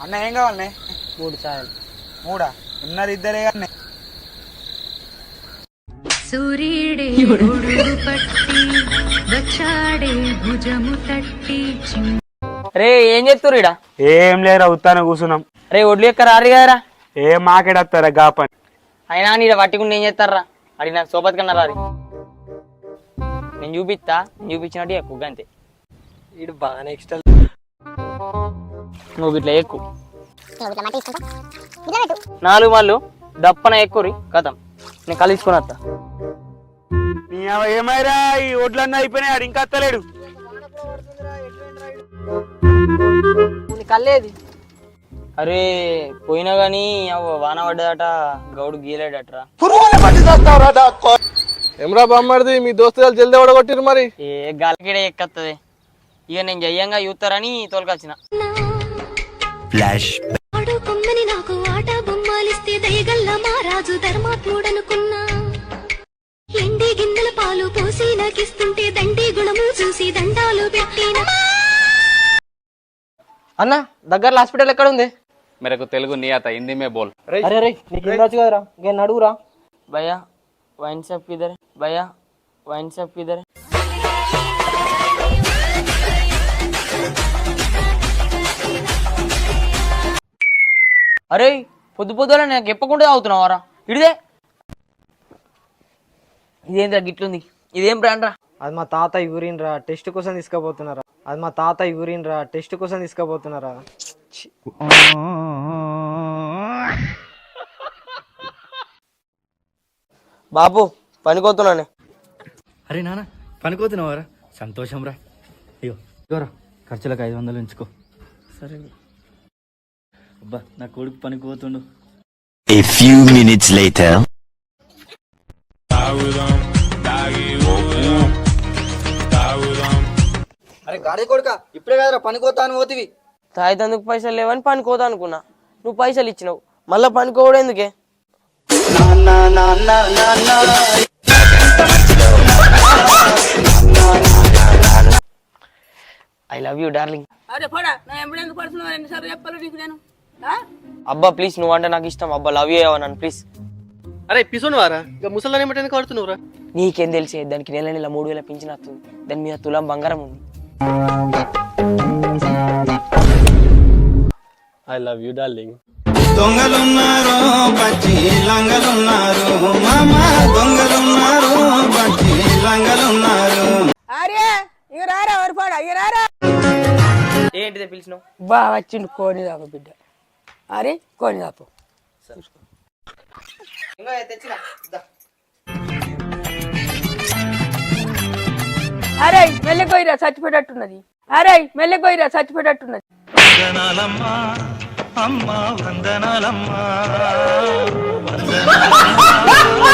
అన్న ఏం కావాలనే? మూడు ఛాయలు మూడా? ఉన్నది ఇద్దరే కానీ సూర్యుడే గొడుగు పట్టి వచ్చాడే భుజము తట్టి చిమ్మ రే ఏం చేస్తుర్రు ఇడ ఏం లేరు అవుతాను కూర్చున్నాం. రే ఒడ్లు ఎక్క రారు కదరా ఏ మాకెడతారా గా పని. అయినా నీ పట్టుకుంటే ఏం చేస్తారా అడిగి నాకు సోపతి కన్నా రారి నేను చూపిస్తా నేను చూపించినట్టు ఎక్కువ అంతే ఇడు బాగానే ఎక్స్ట్రా నువ్వు ఇట్లా ఎక్కువ నాలుగు వాళ్ళు దప్పన ఎక్కురి కథం. నేను కలుసుకుని వస్తా ఏమైరా ఈ ఒడ్లన్నీ అయిపోయినాయి ఇంకా అత్తలేడు. కల్లేది అరే పోయినా గానీ అవ్వ వాన పడ్డదట గౌడు గీలేడట్రా. ఏమ్రా బామ్మడిది మీ దోస్తులు జల్దీ ఓడగొట్టిరు మరి? ఏ గాలికిడే ఎక్కత్తది. ఇక నేను జయ్యంగా చూస్తారని తోలుకొచ్చిన. ఆడు కొమ్మని నాకు ఆట బొమ్మాలిస్తే దయగల్ల మా రాజు ధర్మాత్ముడనుకున్నా ఎండి గిన్నెల పాలు పోసి నాకిస్తుంటే దండి గుణము చూసి దండాలు పెట్టిన అన్న దగ్గరలో హాస్పిటల్ ఎక్కడ ఉంది मेरे को तेलुगु नहीं आता हिंदी में बोल అరే రే నీకు ఇంగ్రాజు కదరా నేను అడుగురా భయ్యా వైన్ షాప్ కిదర్ భయ్యా వైన్ షాప్ కిదర్ అరే పొద్దు పొద్దున నాకు ఎప్పకుండా తాగుతున్నావారా ఇడిదే. ఇదేంద్రా గిట్లుంది? ఇదేం బ్రాండ్ రా? అది మా తాత యూరిన్ రా టెస్ట్ కోసం తీసుకుపోతున్నారా? అది మా తాత యూరిన్ రా టెస్ట్ కోసం తీసుకుపోతున్నారా? బాబు పనికోతున్నానే. అరే నాన్న పనికోతున్నావారా సంతోషం రా అయ్యో ఇగోరా ఖర్చులకు ఐదు వందలు ఉంచుకో. సరే. అబ్బా నా కొడుకు పనికోతుండు A few minutes later. అరే గాడి కొడుక ఇప్పుడే కదరా పనికోతాను పోతివి. తాయితందుకు పైసలు లేవని పనికోతా అనుకున్నా. నువ్వు పైసలు ఇచ్చినావు. మళ్ళా పనికోవడం ఎందుకే? ఐ లవ్ యూ డార్లింగ్ అబ్బా ప్లీజ్ నువ్వు అంటే నాకు ఇష్టం. అబ్బా లవ్ యూ నన్ను ప్లీజ్ అరే పిసోను వారా ఇక ముసలాన్ని ఏమంటే కడుతున్నావురా నీకేం తెలిసే దానికి నెల నెల మూడు వేల పింఛన్ వస్తుంది. దాని మీద తులం బంగారం ఉంది. ఐ లవ్ యూ డార్లింగ్ దొంగలున్నారు పచ్చి లంగలున్నారు. మామ దొంగలున్నారు పచ్చి లంగలున్నారు. ఏంటిదే పిలిచినావు? బా వచ్చిండు కోని దాకా బిడ్డ. అరే కోని దాపు అరే మెల్లెకోయిరా చచ్చిపోయేటట్టున్నది అరే మెల్లెకోయిరా చచ్చిపోయేటట్టున్నది అమ్మ వందనాలమ్మా వందనాలమ్మా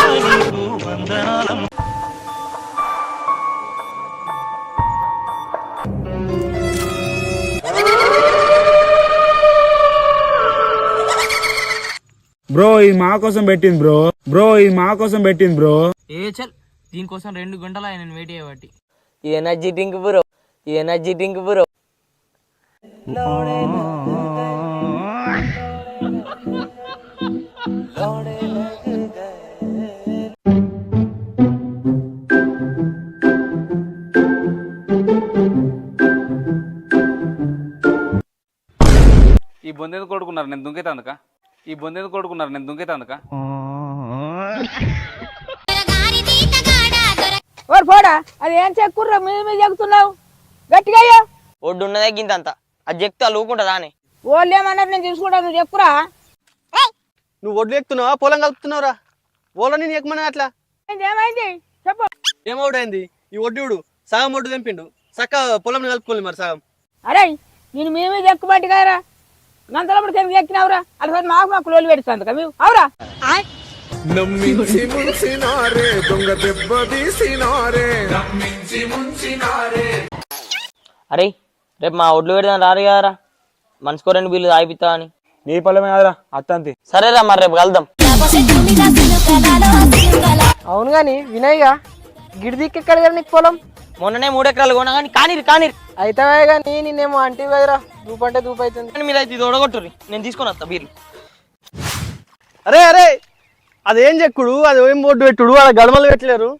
బ్రో ఇది మా కోసం పెట్టింది బ్రో. బ్రో ఇది మా కోసం పెట్టింది బ్రో. ఏ చల్ దీనికోసం రెండు గంటలు ఆయన వెయిట్ చేయబట్టి. ఇది ఎనర్జీ డ్రింక్ బ్రో ఇది ఎనర్జీ డ్రింక్ బ్రో ఈ బొందెందుకు కొడుకున్నారు నేను దుంకైతే అందుక? ఈ బొందెందుకు కొడుకున్నారు? నేను దుంకైతే అందుక? ఓరు పోడా అది ఏం చెక్కుర్రా? మీద మీద చెక్కుతున్నావు? గట్టిగా అయ్యో. ఒడ్డు ఉన్నదే గింతంత. అది చెక్తా లూకుంటుందా అని వాళ్ళు ఏమన్నారు? నేను చూసుకుంటా నువ్వు చెక్కురా. నువ్వు ఒడ్లు ఎక్కుతున్నావా? పొలం కలుపుతున్నావురా? ఓలో నేను ఎక్కుమన్నా అట్లా? ఏమైంది? చెప్పు. ఏమవుడైంది ఈ ఒడ్డు సగం ఒడ్డు తెంపిండు. చక్క పొలం కలుపుకోవాలి మరి సగం. అరే నేను మీద ఎక్కుబట్టి కదరా. గంతలప్పుడు కింద ఎక్కినావురా? అలా మాకు మాకు లోలు పెడుతుంది కదా అవురా? అరే రేపు మా ఒడ్లు పెడదాం రారు కదరా. మనసుకో రెండు బిల్లు తాగిపిస్తా అని. నీ పొలమే కదరా అత్తంతి. సరేరా మరి రేపు కలుద్దాం. అవును గాని వినయ్గా గిడిదిక్కి ఎక్కడ కదా నీకు పొలం? మొన్ననే మూడు ఎకరాలు కొన్నా కానీ కానిరు కానిరు. అయితే కానీ నేనేమో అంటే కదరా. దూపు అంటే దూపు అవుతుంది కానీ మీరు అయితే ఇది ఒడగొట్టుర్రి నేను తీసుకొని వస్తా బీర్లు. అరే అరే అదేం చెక్కుడు? అది ఏం బోర్డు పెట్టుడు? అలా గడమలు పెట్టలేరు?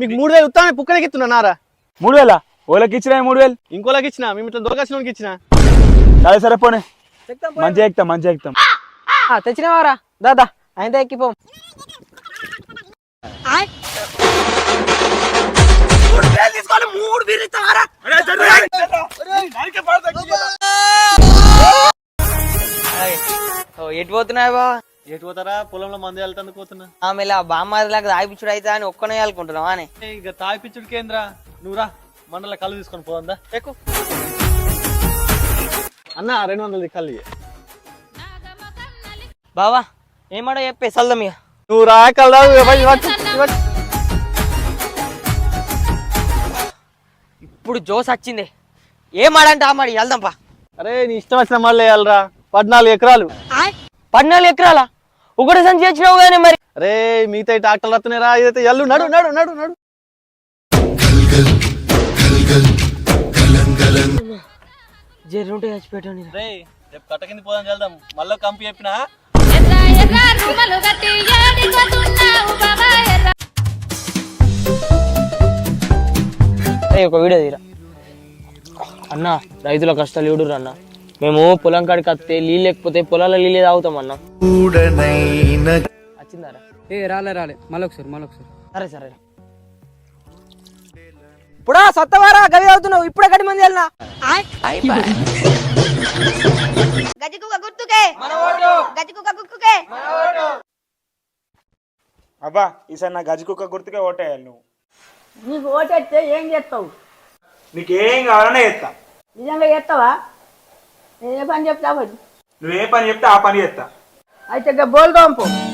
మీకు మూడు వేలు ఉత్తానే పుక్కలకి ఇస్తున్నా నారా? మూడు వేల? ఓలకి ఇచ్చినా మూడు వేలు? ఇంకోలాకి ఇచ్చిన? మేము ఇట్లా దొరకాల్సిన ఇచ్చిన? సరే సరే పోనీ. మంచిగా ఎక్కుతాం మంచిగా ఎక్కుతాం. తెచ్చినవారా? దాదా ఆయన ఎక్కిపోం ఎటు పోతున్నాయి బా ఎటు పోతారా? పొలంలో మంది వెళ్తాను పోతున్నా? ఆమె ఇలా బామ్మారిలాగా దాగిపిచ్చుడు అయితే అని ఒక్కనే అనుకుంటున్నావా అని ఇక తాగిపిచ్చుడు కేంద్ర? నువ్వు రా మండల కళ్ళు తీసుకొని పోదా ఎక్కు. అన్న రెండు వందలు కళ్ళు. బావా ఏమాడో చెప్పే? సల్దం ఇక. నువ్వు రా కళ్ళు. ఇప్పుడు జోస్ వచ్చింది. ఏమాడంటే ఆ మాడి వెళ్దాంపా అరే నీ ఇష్టం వచ్చిన మళ్ళీ వేయాలరా పద్నాలుగు ఎకరాలు. పద్నాలుగు ఎకరాలా? ఒకటి సంచి వచ్చినావు కానీ మరి. అరే మిగతా ట్రాక్టర్లు వస్తున్నాయి రా ఇదైతే ఎల్లు. నడు నడు నడు నడు. జర్రుంటే చచ్చిపెట్టాను రే రేపు కట్ట కింద పోదాం వెళ్దాం. మళ్ళీ కంపి చెప్పినా? ఏయ్, ఒక వీడియో తీరా. అన్న రైతుల కష్టాలు చూడురు అన్న. మేము పొలం కాడికి వస్తే నీళ్ళు లేకపోతే పొలాల నీళ్ళే తాగుతాం అన్న. వచ్చిందారా ఏ రాలే రాలే. మళ్ళీ ఒకసారి మళ్ళీ ఒకసారి సరే సరే. ఇప్పుడా సత్తవారా? గవి అవుతున్నావు ఇప్పుడే గడి మంది వెళ్ళినా? అబ్బా ఈసారి నా గజి కుక్క గుర్తుకే ఓటేయాలి నువ్వు. నీకు ఓటేస్తే ఏం చేస్తావు? నీకేం కావాలనే చేస్తా. నిజంగా చేస్తావా? ఏ పని చెప్తావు? నువ్వు ఏ పని చెప్తే ఆ పని చేస్తా. అయితే ఇక బోల్దాం పో ఆయ్